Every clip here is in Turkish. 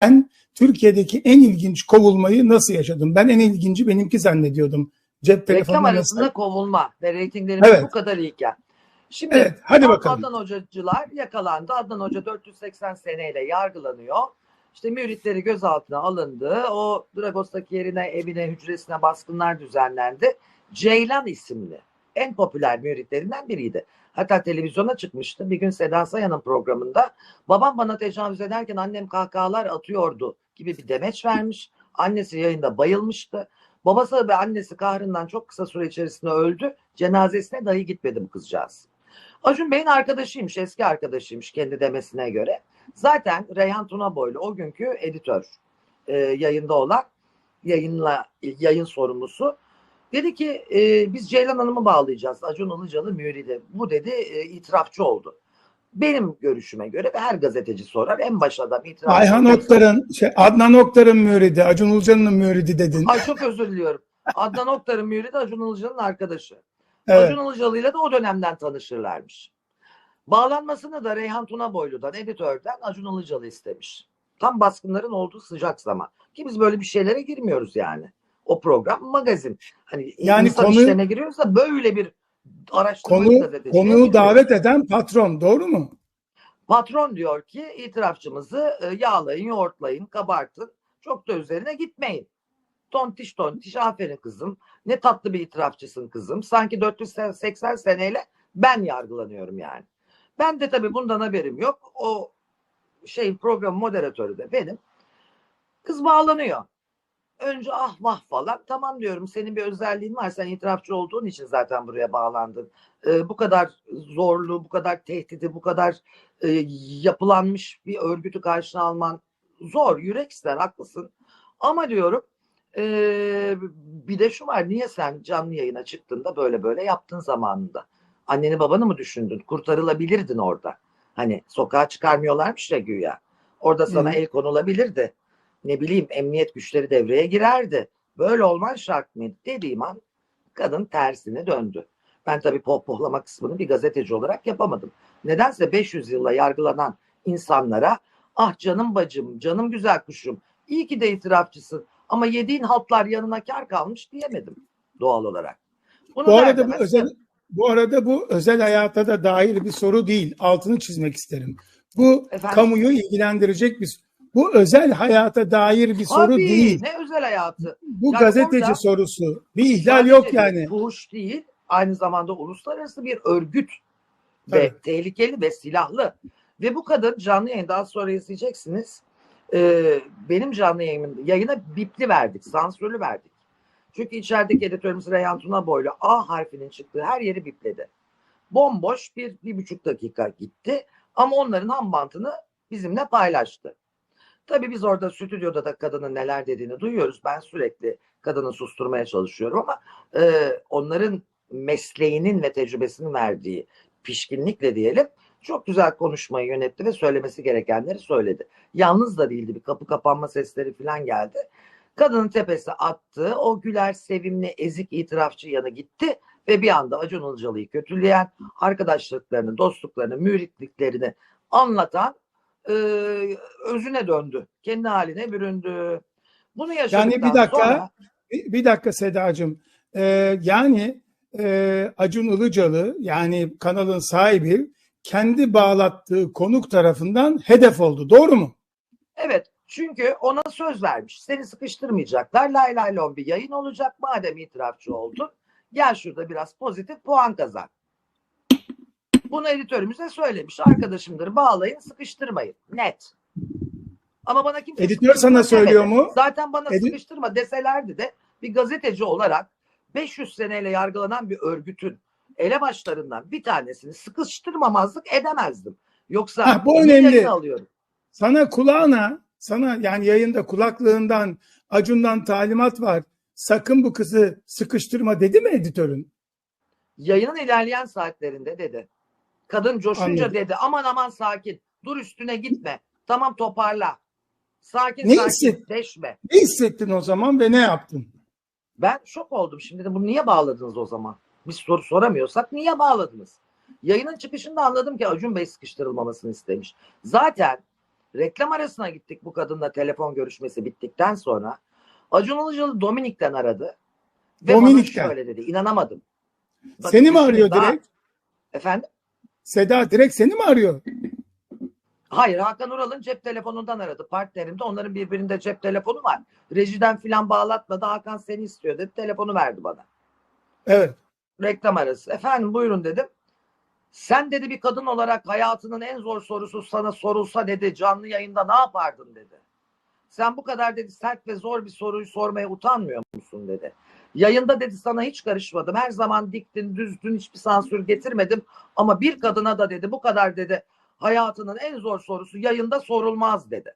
Ben Türkiye'deki en ilginç kovulmayı nasıl yaşadım? Ben en ilginci benimki zannediyordum. Cep Reklam telefonuna arasında mesaj. kovulma ve reytinglerimiz Evet. bu kadar iyiken. Şimdi Evet, hadi Ad- bakalım. Adnan Hocacılar yakalandı. Adnan Hoca 480 seneyle yargılanıyor. İşte müritleri gözaltına alındı. O Dragos'taki yerine, evine, hücresine baskınlar düzenlendi. Ceylan isimli en popüler müritlerinden biriydi. Hatta televizyona çıkmıştı. Bir gün Seda Sayan'ın programında babam bana tecavüz ederken annem kahkahalar atıyordu gibi bir demeç vermiş. Annesi yayında bayılmıştı. Babası ve annesi kahrından çok kısa süre içerisinde öldü. Cenazesine dahi gitmedi bu kızcağız. Acun Bey'in arkadaşıymış, eski arkadaşıymış kendi demesine göre. Zaten Reyhan Tunaboylu o günkü editör e, yayında olan yayınla yayın sorumlusu dedi ki e, biz Ceylan Hanım'ı bağlayacağız. Acun Ilıcalı müridi. Bu dedi e, itirafçı oldu. Benim görüşüme göre ve her gazeteci sorar en başta adam itirafçı. Ayhan Oktar'ın, şey, Adnan Oktar'ın müridi, Acun Ilıcalı'nın müridi dedin. Ay çok özür diliyorum. Adnan Oktar'ın müridi Acun Ilıcalı'nın arkadaşı. Evet. Acun Ilıcalı'yla da o dönemden tanışırlarmış. Bağlanmasını da Reyhan Tunaboylu'dan, editörden Acun Ilıcalı istemiş. Tam baskınların olduğu sıcak zaman. Ki biz böyle bir şeylere girmiyoruz yani. O program magazin. Hani Yani insan konu- işlerine giriyorsa böyle bir araştırma Konu, konuğu davet eden patron, doğru mu? Patron diyor ki itirafçımızı e, yağlayın, yoğurtlayın, kabartın. Çok da üzerine gitmeyin. Tontiş tontiş aferin kızım. Ne tatlı bir itirafçısın kızım. Sanki 480 seneyle ben yargılanıyorum yani. Ben de tabii bundan haberim yok. O şey program moderatörü de benim. Kız bağlanıyor. Önce ah vah falan. Tamam diyorum senin bir özelliğin var. Sen itirafçı olduğun için zaten buraya bağlandın. Ee, bu kadar zorlu, bu kadar tehdidi, bu kadar e, yapılanmış bir örgütü karşına alman zor. Yürek ister haklısın. Ama diyorum e, bir de şu var. Niye sen canlı yayına çıktığında böyle böyle yaptın zamanında? Anneni babanı mı düşündün? Kurtarılabilirdin orada. Hani sokağa çıkarmıyorlarmış ya güya. Orada sana Hı. el konulabilirdi. Ne bileyim emniyet güçleri devreye girerdi. Böyle olman şart mıydı? Dediğim an kadın tersine döndü. Ben tabii pohpohlama kısmını bir gazeteci olarak yapamadım. Nedense 500 yılla yargılanan insanlara ah canım bacım, canım güzel kuşum, iyi ki de itirafçısın ama yediğin haltlar yanına kar kalmış diyemedim doğal olarak. Bunu Bu arada bu özel bu arada bu özel hayata da dair bir soru değil. Altını çizmek isterim. Bu Efendim? kamuyu ilgilendirecek bir bu özel hayata dair bir soru Tabii, değil. ne özel hayatı. Bu Yani gazeteci orada- sorusu. Bir ihlal yok yani. Fuhuş değil, aynı zamanda uluslararası bir örgüt ve Evet. tehlikeli ve silahlı. Ve bu kadın canlı yayında az sonra izleyeceksiniz. Ee, benim canlı yayınım, yayına bipli verdik, sansürlü verdik. Çünkü içerideki editörümüz Reyhan Tunaboylu A harfinin çıktığı her yeri bipledi. Bomboş bir, bir buçuk dakika gitti. Ama onların ham bizimle paylaştı. Tabii biz orada stüdyoda da kadının neler dediğini duyuyoruz. Ben sürekli kadını susturmaya çalışıyorum ama e, onların mesleğinin ve tecrübesinin verdiği pişkinlikle diyelim çok güzel konuşmayı yönetti ve söylemesi gerekenleri söyledi. Yalnız da değildi bir kapı kapanma sesleri falan geldi. Kadının tepesi attı. O güler sevimli ezik itirafçı yanı gitti ve bir anda Acun Ilıcalı'yı kötüleyen arkadaşlıklarını, dostluklarını, müritliklerini anlatan e, özüne döndü. Kendi haline büründü. Bunu yaşadıktan Yani bir dakika, sonra Bir, bir dakika Sedacığım. Ee, yani e, Acun Ilıcalı yani kanalın sahibi kendi bağlattığı konuk tarafından hedef oldu. Doğru mu? Evet çünkü ona söz vermiş. Seni sıkıştırmayacaklar. Lay lay lon bir yayın olacak. Madem itirafçı oldun gel şurada biraz pozitif puan kazan. Bunu editörümüze söylemiş. Arkadaşımdır bağlayın sıkıştırmayın. Net. Ama bana kimse Editör sana söylüyor demedi. mu? Zaten bana Edi- sıkıştırma deselerdi de bir gazeteci olarak 500 seneyle yargılanan bir örgütün elebaşlarından bir tanesini sıkıştırmamazlık edemezdim. Yoksa Hah, bu önemli. alıyorum? Sana kulağına, sana yani yayında kulaklığından, Acun'dan talimat var. Sakın bu kızı sıkıştırma dedi mi editörün? Yayının ilerleyen saatlerinde dedi. Kadın coşunca Anladım. dedi aman aman sakin dur üstüne gitme tamam toparla. Sakin Ne sakin deşme. Ne hissettin o zaman ve ne yaptın? Ben şok oldum şimdi de bunu niye bağladınız o zaman? Biz soru soramıyorsak niye bağladınız? Yayının çıkışında anladım ki Acun Bey sıkıştırılmamasını istemiş. Zaten Reklam arasına gittik bu kadınla telefon görüşmesi bittikten sonra. Acun Ilıcalı Dominik'ten aradı. Ve Dominik'ten. şöyle dedi. inanamadım. Bakın Seni mi arıyor daha- direkt? Efendim? Seda direkt seni mi arıyor? Hayır Hakan Ural'ın cep telefonundan aradı partnerimde. Onların birbirinde cep telefonu var. Rejiden filan bağlatmadı. Hakan seni istiyor dedi. Telefonu verdi bana. Evet. Reklam arası. Efendim buyurun dedim. Sen dedi bir kadın olarak hayatının en zor sorusu sana sorulsa dedi canlı yayında ne yapardın dedi. Sen bu kadar dedi sert ve zor bir soruyu sormaya utanmıyor musun dedi. Yayında dedi sana hiç karışmadım. Her zaman diktin, düzdün, hiçbir sansür getirmedim. Ama bir kadına da dedi bu kadar dedi hayatının en zor sorusu yayında sorulmaz dedi.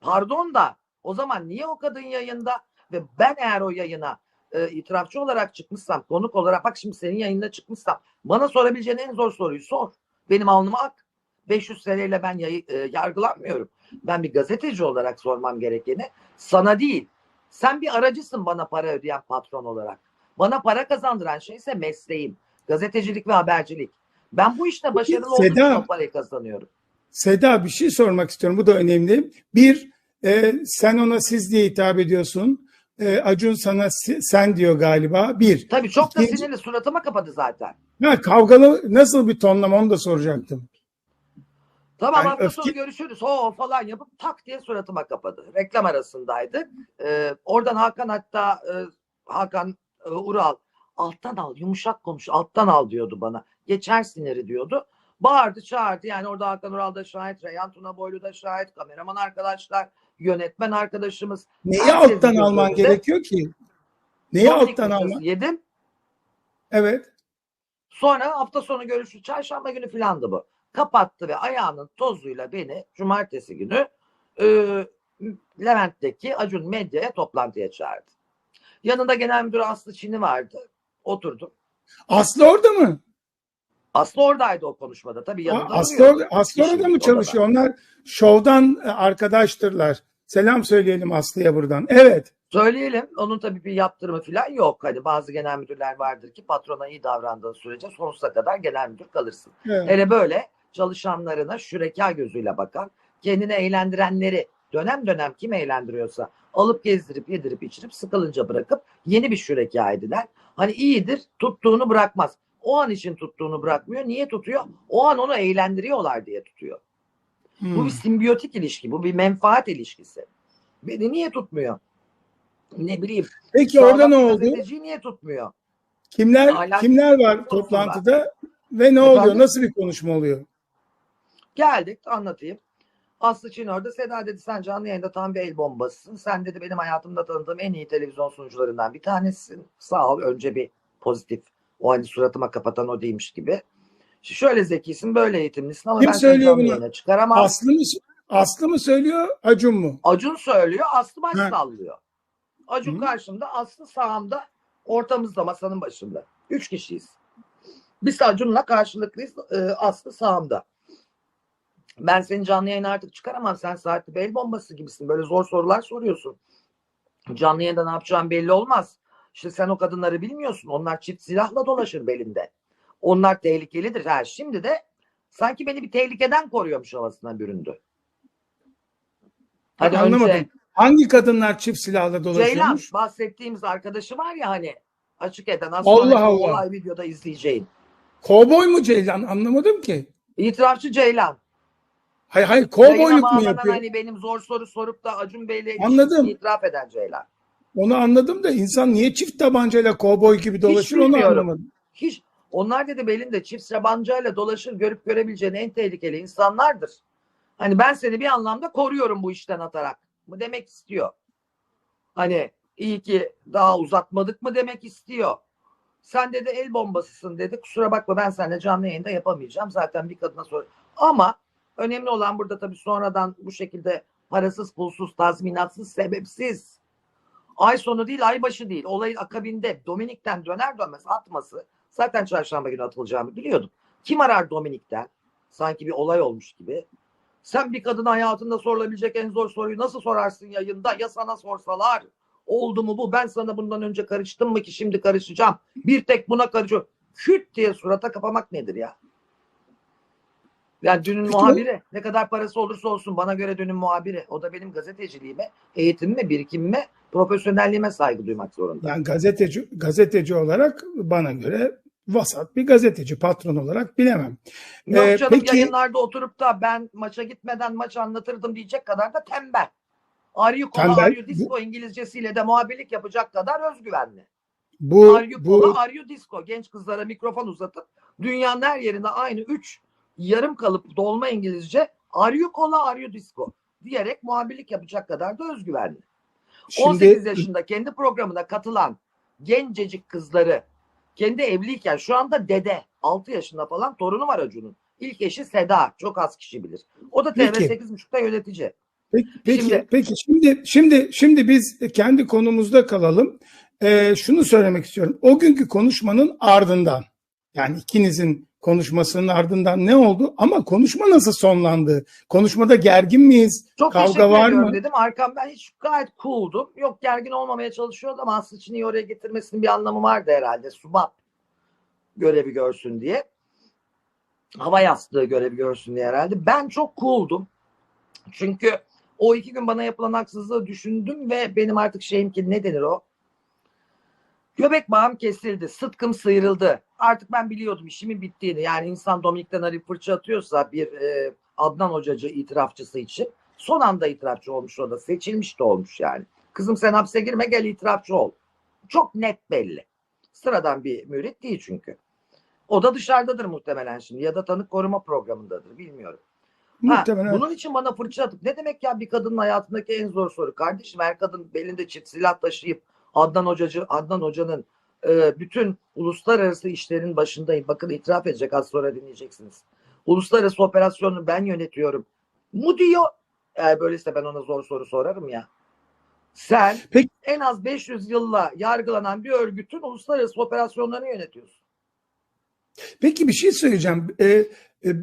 Pardon da o zaman niye o kadın yayında ve ben eğer o yayına e, itirafçı olarak çıkmışsam, konuk olarak bak şimdi senin yayında çıkmışsam bana sorabileceğin en zor soruyu sor. Benim alnıma ak. 500 seneyle ben yayı, e, yargılanmıyorum. Ben bir gazeteci olarak sormam gerekeni sana değil. Sen bir aracısın bana para ödeyen patron olarak. Bana para kazandıran şey ise mesleğim. Gazetecilik ve habercilik. Ben bu işte başarılı olduğum için parayı kazanıyorum. Seda bir şey sormak istiyorum. Bu da önemli. Bir, e, sen ona siz diye hitap ediyorsun. E, Acun sana sen diyor galiba. Bir. Tabii çok da İkinci- sinirli suratıma kapadı zaten. Ha, kavgalı nasıl bir tonlama onu da soracaktım. Tamam Yani hafta öfke- sonu görüşürüz. Ho falan yapıp tak diye suratıma kapadı. Reklam arasındaydı. Ee, oradan Hakan hatta e, Hakan e, Ural alttan al yumuşak konuş alttan al diyordu bana. Geçer siniri diyordu. Bağırdı çağırdı yani orada Hakan Ural da şahit, Reyhan Tuna Boylu da şahit, kameraman arkadaşlar, yönetmen arkadaşımız. Neyi alttan alman önünde. gerekiyor ki? Neyi Dominik alttan alman? Yedim. Evet. Sonra hafta sonu görüşü çarşamba günü filandı bu. Kapattı ve ayağının tozuyla beni cumartesi günü e, Levent'teki Acun Medya'ya toplantıya çağırdı. Yanında genel müdür Aslı Çin'i vardı. Oturdum. Aslı orada mı? Aslı oradaydı o konuşmada. Tabii yanında Aslı, duruyordu. orada, Aslı orada mı çalışıyor? Onlar şovdan e, arkadaştırlar. Selam söyleyelim Aslı'ya buradan. Evet. Söyleyelim. Onun tabii bir yaptırımı falan yok. Hani bazı genel müdürler vardır ki patrona iyi davrandığın sürece sonsuza kadar genel müdür kalırsın. evet. Hele böyle çalışanlarına şüreka gözüyle bakan, kendini eğlendirenleri dönem dönem kim eğlendiriyorsa alıp gezdirip yedirip içirip sıkılınca bırakıp yeni bir şüreka edinen hani iyidir tuttuğunu bırakmaz. O an için tuttuğunu bırakmıyor. Niye tutuyor? O an onu eğlendiriyorlar diye tutuyor. Bu Hmm. bir simbiyotik ilişki. Bu bir menfaat ilişkisi. Beni niye tutmuyor? Ne bileyim. Peki orada sağlam ne bir oldu? niye tutmuyor? Kimler Ahlak- kimler var toplantıda ve ne Efendim? oluyor? Nasıl bir konuşma oluyor? Geldik anlatayım. Aslı Çin orada Seda dedi sen canlı yayında tam bir el bombasısın. Sen dedi benim hayatımda tanıdığım en iyi televizyon sunucularından bir tanesisin. Sağ ol önce bir pozitif. O hani suratıma kapatan o değilmiş gibi. Şöyle zekisin böyle eğitimlisin ama Kim ben söylüyor bunu? çıkaramam. Aslı mı Aslı mı söylüyor, Acun mu? Acun söylüyor Aslı baş He. sallıyor. Acun Hı. karşımda Aslı sağımda ortamızda masanın başında. Üç kişiyiz. Biz Acun'la karşılıklıyız e, Aslı sağımda. Ben seni canlı yayına artık çıkaramam. Sen saatli bir el bombası gibisin. Böyle zor sorular soruyorsun. Canlı yayında ne yapacağın belli olmaz. İşte sen o kadınları bilmiyorsun. Onlar çift silahla dolaşır belinde. Onlar tehlikelidir. Ha, şimdi de sanki beni bir tehlikeden koruyormuş havasına büründü. Hadi Anlamadım. önce Hangi kadınlar çift silahla Ceylan dolaşıyormuş? bahsettiğimiz arkadaşı var ya hani açık eden az Allah Allah. olay videoda izleyeceğin. Kovboy mu Ceylan? Anlamadım ki. İtirafçı Ceylan. Hay hay Yayına kovboyluk mu yapıyor? hani benim zor soru sorup da Acun Bey'le Anladım. itiraf eden Ceylan. Onu anladım da insan niye çift tabancayla kovboy gibi dolaşır onu anlamadım. Hiç onlar dedi belinde çift sabancayla dolaşır görüp görebileceğin en tehlikeli insanlardır. Hani ben seni bir anlamda koruyorum bu işten atarak mı demek istiyor. Hani iyi ki daha uzatmadık mı demek istiyor. Sen dedi el bombasısın dedi. Kusura bakma ben seninle canlı yayında yapamayacağım. Zaten bir kadına sor. Ama önemli olan burada tabii sonradan bu şekilde parasız, pulsuz, tazminatsız, sebepsiz ay sonu değil ay başı değil olayın akabinde Dominik'ten döner dönmez atması zaten çarşamba günü atılacağını biliyordum. Kim arar Dominik'ten? Sanki bir olay olmuş gibi. Sen bir kadın hayatında sorulabilecek en zor soruyu nasıl sorarsın yayında? Ya sana sorsalar oldu mu bu? Ben sana bundan önce karıştım mı ki şimdi karışacağım? Bir tek buna karışıyor. Küt diye surata kapamak nedir ya? Yani dünün Peki muhabiri ne kadar parası olursa olsun bana göre dünün muhabiri. O da benim gazeteciliğime, eğitimime, birikimime, profesyonelliğime saygı duymak zorunda. Yani gazeteci gazeteci olarak bana göre vasat bir gazeteci patron olarak bilemem. Yok Ee, canım peki- yayınlarda oturup da ben maça gitmeden maç anlatırdım diyecek kadar da tembel. Aryu kola Tembel. aryu disco İngilizcesiyle de muhabirlik yapacak kadar özgüvenli. Bu Aryu bu kola aryu disco. Genç kızlara mikrofon uzatıp dünyanın her yerinde aynı üç yarım kalıp dolma İngilizce aryu kola aryu disco diyerek muhabirlik yapacak kadar da özgüvenli. 18 şimdi yaşında kendi programına katılan gencecik kızları kendi evliyken şu anda dede 6 yaşında falan torunu var Acun'un. İlk eşi Seda çok az kişi bilir. O da Peki. TV8.30'da yönetici. Peki, peki, Şimdi- peki şimdi şimdi şimdi biz kendi konumuzda kalalım. Ee, şunu söylemek istiyorum. O günkü konuşmanın ardından yani ikinizin konuşmasının ardından ne oldu? Ama konuşma nasıl sonlandı? Konuşmada gergin miyiz? Çok Kavga var mı? dedim. Arkamdan hiç gayet cool'dum. Yok gergin olmamaya çalışıyordu ama Aslı Çin'i oraya getirmesinin bir anlamı vardı herhalde. Subap görevi görsün diye. Hava yastığı görevi görsün diye herhalde. Ben çok cool'dum. Çünkü o iki gün bana yapılan haksızlığı düşündüm ve benim artık şeyim ki ne denir o? Göbek bağım kesildi. Sıtkım sıyrıldı. Artık ben biliyordum işimin bittiğini. Yani insan Dominik'ten arayıp fırça atıyorsa bir e, Adnan Hocacı itirafçısı için son anda itirafçı olmuş o da. Seçilmiş de olmuş yani. Kızım sen hapse girme gel itirafçı ol. Çok net belli. Sıradan bir mürit değil çünkü. O da dışarıdadır muhtemelen şimdi ya da tanık koruma programındadır bilmiyorum. Ha, Muhtemelen. bunun için bana fırça atıp ne demek ya bir kadının hayatındaki en zor soru. Kardeşim her kadın belinde çift silah taşıyıp Adnan Hocacı, Adnan Hoca'nın e, bütün uluslararası işlerin başındayım. Bakın itiraf edecek az sonra dinleyeceksiniz. Uluslararası operasyonu ben yönetiyorum. Mu diyor. Eğer böyleyse ben ona zor soru sorarım ya. Sen Peki- en az 500 yılla yargılanan bir örgütün uluslararası operasyonlarını yönetiyorsun. Peki bir şey söyleyeceğim. Ee,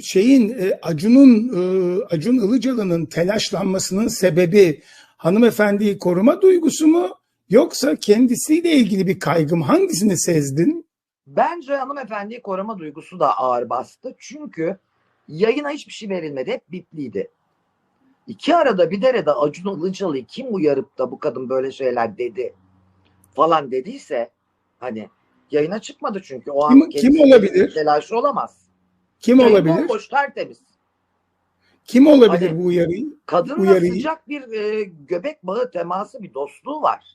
şeyin e, Acun'un e, Acun Ilıcalı'nın telaşlanmasının sebebi hanımefendiyi koruma duygusu mu yoksa kendisiyle ilgili bir kaygı mı? Hangisini sezdin? Bence hanımefendiyi koruma duygusu da ağır bastı. Çünkü yayına hiçbir şey verilmedi. Hep bipliydi. İki arada bir derede Acun Ilıcalı'yı kim uyarıp da bu kadın böyle şeyler dedi falan dediyse hani yayına çıkmadı çünkü o Kim- an kim olabilir? Telaşı olamaz. Kim Yayın olabilir? Bomboş tertemiz. Kim olabilir Hani- bu uyarıyı? Kadınla Uyarıyı- sıcak bir e, göbek bağı teması bir dostluğu var.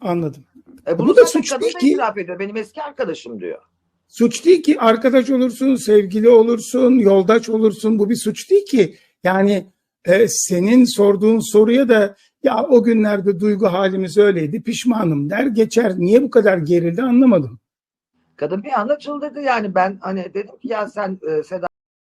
Anladım. E, bunu Bu da suç değil ki. itiraf ediyor. Benim eski arkadaşım diyor. Suç değil ki arkadaş olursun, sevgili olursun, yoldaş olursun. Bu bir suç değil ki. Yani e, senin sorduğun soruya da ya o günlerde duygu halimiz öyleydi, pişmanım der geçer. Niye bu kadar gerildi anlamadım. Kadın bir anda çıldırdı yani ben hani dedim ki ya sen e, Seda